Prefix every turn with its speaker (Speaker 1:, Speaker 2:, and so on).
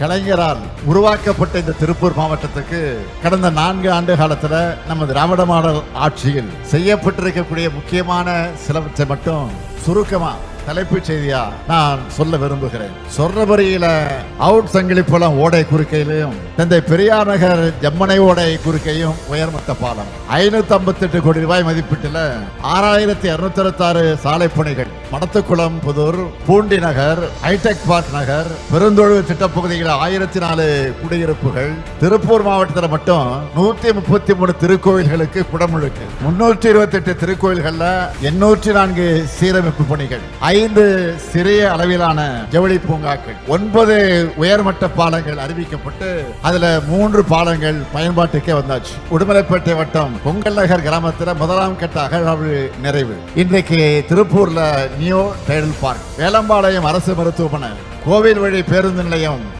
Speaker 1: கலைஞரால் உருவாக்கப்பட்ட இந்த திருப்பூர் மாவட்டத்துக்கு கடந்த நான்கு ஆண்டு காலத்தில் நம்ம திராவிட மாடல் ஆட்சியில் செய்யப்பட்டிருக்கக்கூடிய முக்கியமான சிலவற்றை மட்டும் சுருக்கமாக தலைப்புச் செய்தியா நான் சொல்ல விரும்புகிறேன். சொர்ணபுரியில அவுட் சங்கிலிப்புலம் ஓடை குறுக்கையிலும் தந்தை பெரியார் நகர் ஜம்மனை ஓடை குறுக்கையும் உயர்மட்ட பாலம். ஐநூத்தி ஐம்பத்தி எட்டு கோடி ரூபாய் மதிப்பீட்டுல ஆறாயிரத்தி இருநூத்தி அறுபத்தாறு சாலை பணிகள். மடத்துக்குளம் புதூர் பூண்டி நகர் ஹைடெக் பார்க் நகர் பெருந்தொழு திட்டப்பகுதியில் ஆயிரத்தி நாலு குடியிருப்புகள். திருப்பூர் மாவட்டத்தில் மட்டும் நூத்தி முப்பத்தி மூணு திருக்கோயில்களுக்கு குடமுழுக்கு முன்னூற்றி இருபத்தி எட்டு திருக்கோயில்கள்ல எண்ணூற்றி நான்கு சீரமைப்பு பணிகள். ஐந்து சிறிய அளவிலான ஜவுளி பூங்காக்கள். ஒன்பது உயர்மட்ட பாலங்கள் அறிவிக்கப்பட்டு அதுல மூன்று பாலங்கள் பயன்பாட்டுக்கே வந்தாச்சு. உடுமலைப்பேட்டை வட்டம் பொங்கல் நகர் கிராமத்தில் முதலாம் கட்ட அகழ்வு நிறைவு. இன்றைக்கு திருப்பூர்ல நியூ டைடல் பார்க் வேலம்பாளையம் அரசு மருத்துவமனை கோவில் வழி பேருந்து நிலையம்